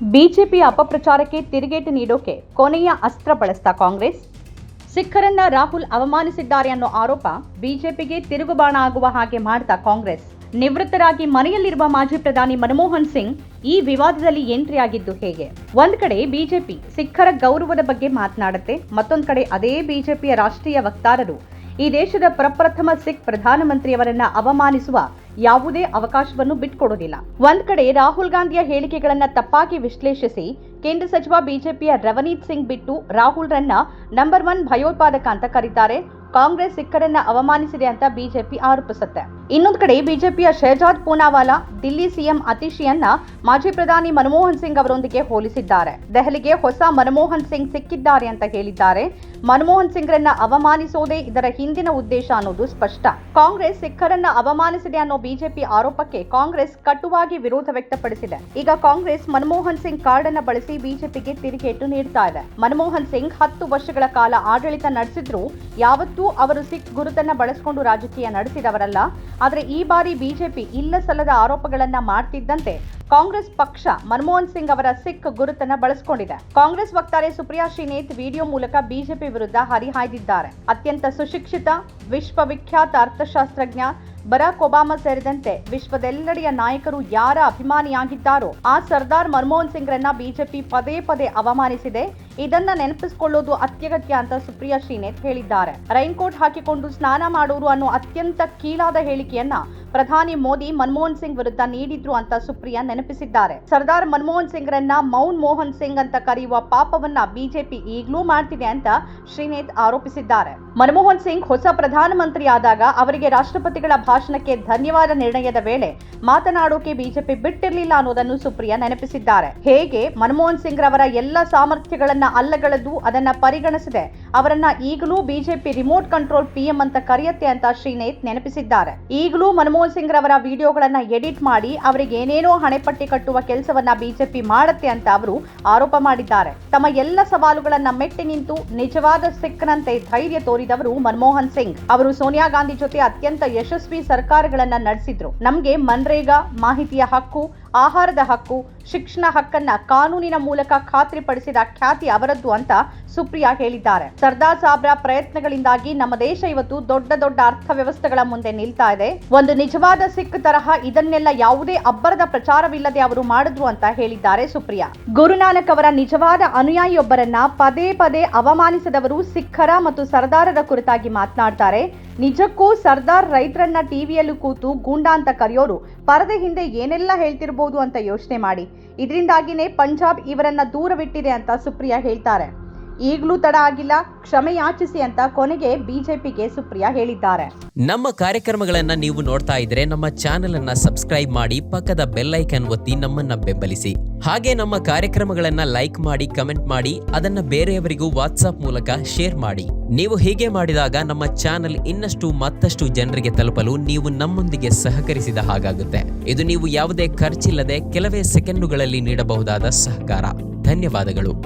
BJP ಅಪಪ್ರಚಾರಕ್ಕೆ ತಿರುಗೇಟು ನೀಡೋಕೆ ಕೊನೆಯ ಅಸ್ತ್ರ ಬಳಸ್ತಾ ಕಾಂಗ್ರೆಸ್? ಸಿಖ್ಖರನ್ನ ರಾಹುಲ್ ಅವಮಾನಿಸಿದ್ದಾರೆ ಅನ್ನೋ ಆರೋಪ ಬಿಜೆಪಿಗೆ ತಿರುಗುಬಾಣ ಆಗುವ ಹಾಗೆ ಮಾಡ್ತಾ ಕಾಂಗ್ರೆಸ್. ನಿವೃತ್ತರಾಗಿ ಮನೆಯಲ್ಲಿರುವ ಮಾಜಿ ಪ್ರಧಾನಿ ಮನಮೋಹನ್ ಸಿಂಗ್ ಈ ವಿವಾದದಲ್ಲಿ ಎಂಟ್ರಿ ಆಗಿದ್ದು ಹೇಗೆ? ಒಂದ್ ಕಡೆ ಬಿಜೆಪಿ ಸಿಖ್ಖರ ಗೌರವದ ಬಗ್ಗೆ ಮಾತನಾಡುತ್ತೆ, ಮತ್ತೊಂದ್ ಕಡೆ ಅದೇ ಬಿಜೆಪಿಯ ರಾಷ್ಟ್ರೀಯ ವಕ್ತಾರರು ಈ ದೇಶದ ಪ್ರಪ್ರಥಮ ಸಿಖ್ ಪ್ರಧಾನಮಂತ್ರಿಯವರನ್ನ ಅವಮಾನಿಸುವ ಯಾವುದೇ ಅವಕಾಶವನ್ನು ಬಿಟ್ಕೊಡೋದಿಲ್ಲ ಒಂದ್ ಕಡೆ ರಾಹುಲ್ ಗಾಂಧಿಯ ಹೇಳಿಕೆಗಳನ್ನ ತಪ್ಪಾಗಿ ವಿಶ್ಲೇಷಿಸಿ ಕೇಂದ್ರ ಸಚಿವ ಬಿಜೆಪಿಯ ರವನೀತ್ ಸಿಂಗ್ ಬಿಟ್ಟು ರಾಹುಲ್ ರನ್ನ ನಂಬರ್ ಒನ್ ಭಯೋತ್ಪಾದಕ ಅಂತ ಕರೀತಾರೆ. ಕಾಂಗ್ರೆಸ್ ಸಿಖ್ಖರನ್ನ ಅವಮಾನಿಸಿದೆ ಅಂತ ಬಿಜೆಪಿ ಆರೋಪಿಸುತ್ತೆ. ಇನ್ನೊಂದು ಕಡೆ ಬಿಜೆಪಿಯ ಶಹಜಾದ್ ಪೂನಾವಾಲಾ, ದಿಲ್ಲಿ ಸಿಎಂ ಅತಿಶಿಯನ್ನ ಮಾಜಿ ಪ್ರಧಾನಿ ಮನಮೋಹನ್ ಸಿಂಗ್ ಅವರೊಂದಿಗೆ ಹೋಲಿಸಿದ್ದಾರೆ. ದೆಹಲಿಗೆ ಹೊಸ ಮನಮೋಹನ್ ಸಿಂಗ್ ಸಿಕ್ಕಿದ್ದಾರೆ ಅಂತ ಹೇಳಿದ್ದಾರೆ. ಮನಮೋಹನ್ ಸಿಂಗ್ರನ್ನ ಅವಮಾನಿಸೋದೇ ಇದರ ಹಿಂದಿನ ಉದ್ದೇಶ ಅನ್ನೋದು ಸ್ಪಷ್ಟ. ಕಾಂಗ್ರೆಸ್ ಸಿಖ್ಖರನ್ನ ಅವಮಾನಿಸಿದೆ ಅನ್ನೋ ಬಿಜೆಪಿ ಆರೋಪಕ್ಕೆ ಕಾಂಗ್ರೆಸ್ ಕಟುವಾಗಿ ವಿರೋಧ ವ್ಯಕ್ತಪಡಿಸಿದೆ. ಈಗ ಕಾಂಗ್ರೆಸ್ ಮನಮೋಹನ್ ಸಿಂಗ್ ಕಾರ್ಡ್ ಅನ್ನ ಬಳಸಿ ಬಿಜೆಪಿಗೆ ತಿರುಗೇಟು ನೀಡ್ತಾ ಇದೆ. ಮನಮೋಹನ್ ಸಿಂಗ್ ಹತ್ತು ವರ್ಷಗಳ ಕಾಲ ಆಡಳಿತ ನಡೆಸಿದ್ರು ಯಾವತ್ತೂ ಅವರು ಸಿಖ್ ಗುರುತನ್ನ ಬಳಸಿಕೊಂಡು ರಾಜಕೀಯ ನಡೆಸಿದವರಲ್ಲ. ಆದರೆ ಈ ಬಾರಿ ಬಿಜೆಪಿ ಇಲ್ಲ ಸಲ್ಲದ ಆರೋಪಗಳನ್ನ ಮಾಡ್ತಿದ್ದಂತೆ ಕಾಂಗ್ರೆಸ್ ಪಕ್ಷ ಮನಮೋಹನ್ ಸಿಂಗ್ ಅವರ ಸಿಖ್ ಗುರುತನ್ನ ಬಳಸಿಕೊಂಡಿದೆ. ಕಾಂಗ್ರೆಸ್ ವಕ್ತಾರೆ ಸುಪ್ರಿಯಾ ಶ್ರೀನೇತ್ ವಿಡಿಯೋ ಮೂಲಕ ಬಿಜೆಪಿ ವಿರುದ್ಧ ಹರಿಹಾಯ್ದಿದ್ದಾರೆ. ಅತ್ಯಂತ ಸುಶಿಕ್ಷಿತ, ವಿಶ್ವವಿಖ್ಯಾತ ಅರ್ಥಶಾಸ್ತ್ರಜ್ಞ ಬರಾಕ್ ಒಬಾಮಾ ಸೇರಿದಂತೆ ವಿಶ್ವದೆಲ್ಲೆಡೆಯ ನಾಯಕರು ಯಾರ ಅಭಿಮಾನಿಯಾಗಿದ್ದಾರೋ ಆ ಸರ್ದಾರ್ ಮನಮೋಹನ್ ಸಿಂಗ್ರನ್ನ ಬಿಜೆಪಿ ಪದೇ ಪದೇ ಅವಮಾನಿಸಿದೆ. ಇದನ್ನ ನೆನಪಿಸಿಕೊಳ್ಳೋದು ಅತ್ಯಗತ್ಯ ಅಂತ ಸುಪ್ರಿಯಾ ಶ್ರೀನೇತ್ ಹೇಳಿದ್ದಾರೆ. ರೈನ್ ಕೋಟ್ ಹಾಕಿಕೊಂಡು ಸ್ನಾನ ಮಾಡೋರು ಅನ್ನೋ ಅತ್ಯಂತ ಕೀಳಾದ ಹೇಳಿಕೆಯನ್ನ ಪ್ರಧಾನಿ ಮೋದಿ ಮನಮೋಹನ್ ಸಿಂಗ್ ವಿರುದ್ಧ ನೀಡಿದ್ರು ಅಂತ ಸುಪ್ರಿಯಾ ನೆನಪಿಸಿದ್ದಾರೆ. ಸರ್ದಾರ್ ಮನಮೋಹನ್ ಸಿಂಗ್ರನ್ನ ಮೌನ್ ಮೋಹನ್ ಸಿಂಗ್ ಅಂತ ಕರೆಯುವ ಪಾಪವನ್ನ ಬಿಜೆಪಿ ಈಗಲೂ ಮಾಡ್ತಿದೆ ಅಂತ ಶ್ರೀನೇತ್ ಆರೋಪಿಸಿದ್ದಾರೆ. ಮನಮೋಹನ್ ಸಿಂಗ್ ಹೊಸ ಪ್ರಧಾನಮಂತ್ರಿ ಆದಾಗ ಅವರಿಗೆ ರಾಷ್ಟ್ರಪತಿಗಳ ಭಾಷಣಕ್ಕೆ ಧನ್ಯವಾದ ನಿರ್ಣಯದ ವೇಳೆ ಮಾತನಾಡೋಕೆ ಬಿಜೆಪಿ ಬಿಟ್ಟಿರಲಿಲ್ಲ ಅನ್ನೋದನ್ನು ಸುಪ್ರಿಯಾ ನೆನಪಿಸಿದ್ದಾರೆ. ಹೇಗೆ ಮನಮೋಹನ್ ಸಿಂಗ್ ರವರ ಎಲ್ಲ ಸಾಮರ್ಥ್ಯಗಳನ್ನ ಅಲ್ಲಗಳೆದು ಅದನ್ನ ಪರಿಗಣಿಸಿದೆ. ಅವರನ್ನ ಈಗಲೂ ಬಿಜೆಪಿ ರಿಮೋಟ್ ಕಂಟ್ರೋಲ್ ಪಿಎಂ ಅಂತ ಕರೆಯುತ್ತೆ ಅಂತ ಶ್ರೀನೇತ್ ನೆನಪಿಸಿದ್ದಾರೆ. ಈಗಲೂ ಮನಮೋಹನ್ ಸಿಂಗ್ ರವರ ವಿಡಿಯೋಗಳನ್ನ ಎಡಿಟ್ ಮಾಡಿ ಅವರಿಗೆ ಏನೇನೋ ಹಣೆಪಟ್ಟಿ ಕಟ್ಟುವ ಕೆಲಸವನ್ನ ಬಿಜೆಪಿ ಮಾಡುತ್ತೆ ಅಂತ ಅವರು ಆರೋಪ ಮಾಡಿದ್ದಾರೆ. ತಮ್ಮ ಎಲ್ಲ ಸವಾಲುಗಳನ್ನ ಮೆಟ್ಟಿ ನಿಂತು ನಿಜವಾದ ಸಿಖ್ನಂತೆ ಧೈರ್ಯ ತೋರಿದವರು ಮನಮೋಹನ್ ಸಿಂಗ್. ಅವರು ಸೋನಿಯಾ ಗಾಂಧಿ ಜೊತೆ ಅತ್ಯಂತ ಯಶಸ್ವಿ ಸರ್ಕಾರಗಳನ್ನ ನಡೆಸಿದ್ರು. ನಮ್ಗೆ ಮನ್ರೇಗಾ, ಮಾಹಿತಿಯ ಹಕ್ಕು, ಆಹಾರದ ಹಕ್ಕು, ಶಿಕ್ಷಣ ಹಕ್ಕನ್ನ ಕಾನೂನಿನ ಮೂಲಕ ಖಾತ್ರಿಪಡಿಸಿದ ಖ್ಯಾತಿ ಅವರದ್ದು ಅಂತ ಸುಪ್ರಿಯಾ ಹೇಳಿದ್ದಾರೆ. ಸರ್ದಾರ್ ಸಾಬ್ರ ಪ್ರಯತ್ನಗಳಿಂದಾಗಿ ನಮ್ಮ ದೇಶ ಇವತ್ತು ದೊಡ್ಡ ದೊಡ್ಡ ಅರ್ಥವ್ಯವಸ್ಥೆಗಳ ಮುಂದೆ ನಿಲ್ತಾ ಇದೆ. ಒಂದು ನಿಜವಾದ ಸಿಖ್ ತರಹ ಇದನ್ನೆಲ್ಲ ಯಾವುದೇ ಅಬ್ಬರದ ಪ್ರಚಾರವಿಲ್ಲದೆ ಅವರು ಮಾಡಿದ್ರು ಅಂತ ಹೇಳಿದ್ದಾರೆ ಸುಪ್ರಿಯಾ. ಗುರುನಾನಕ್ ಅವರ ನಿಜವಾದ ಅನುಯಾಯಿಯೊಬ್ಬರನ್ನ ಪದೇ ಪದೇ ಅವಮಾನಿಸದವರು ಸಿಖ್ಖರ ಮತ್ತು ಸರ್ದಾರರ ಕುರಿತಾಗಿ ಮಾತನಾಡ್ತಾರೆ. ನಿಜಕ್ಕೂ ಸರ್ದಾರ್ ರೈತರನ್ನ ಟಿವಿಯಲ್ಲೂ ಕೂತು ಗೂಂಡಾ ಅಂತ ಕರೆಯೋರು ಪರದೆ ಹಿಂದೆ ಏನೆಲ್ಲ ಹೇಳ್ತಿರ್ಬೋದು ಅಂತ ಯೋಚನೆ ಮಾಡಿ. ಇದರಿಂದಾಗಿನೇ ಪಂಜಾಬ್ ಇವರನ್ನ ದೂರವಿಟ್ಟಿದೆ ಅಂತ ಸುಪ್ರಿಯಾ ಹೇಳ್ತಾರೆ. ಈಗಲೂ ತಡ ಆಗಿಲ್ಲ, ಕ್ಷಮೆ ಯಾಚಿಸಿ ಅಂತ ಕೊನೆಗೆ ಬಿಜೆಪಿಗೆ ಸುಪ್ರಿಯಾ ಹೇಳಿದ್ದಾರೆ. ನಮ್ಮ ಕಾರ್ಯಕ್ರಮಗಳನ್ನ ನೀವು ನೋಡ್ತಾ ಇದ್ರೆ ನಮ್ಮ ಚಾನೆಲ್ ಅನ್ನ ಸಬ್ಸ್ಕ್ರೈಬ್ ಮಾಡಿ ಪಕ್ಕದ ಬೆಲ್ ಐಕನ್ ಒತ್ತಿ ನಮ್ಮನ್ನ ಬೆಂಬಲಿಸಿ. ಹಾಗೆ ನಮ್ಮ ಕಾರ್ಯಕ್ರಮಗಳನ್ನ ಲೈಕ್ ಮಾಡಿ, ಕಮೆಂಟ್ ಮಾಡಿ, ಅದನ್ನ ಬೇರೆಯವರಿಗೂ ವಾಟ್ಸ್ಆಪ್ ಮೂಲಕ ಶೇರ್ ಮಾಡಿ. ನೀವು ಹೀಗೆ ಮಾಡಿದಾಗ ನಮ್ಮ ಚಾನೆಲ್ ಇನ್ನಷ್ಟು ಮತ್ತಷ್ಟು ಜನರಿಗೆ ತಲುಪಲು ನೀವು ನಮ್ಮೊಂದಿಗೆ ಸಹಕರಿಸಿದ ಹಾಗಾಗುತ್ತೆ. ಇದು ನೀವು ಯಾವುದೇ ಖರ್ಚಿಲ್ಲದೆ ಕೆಲವೇ ಸೆಕೆಂಡುಗಳಲ್ಲಿ ನೀಡಬಹುದಾದ ಸಹಕಾರ. ಧನ್ಯವಾದಗಳು.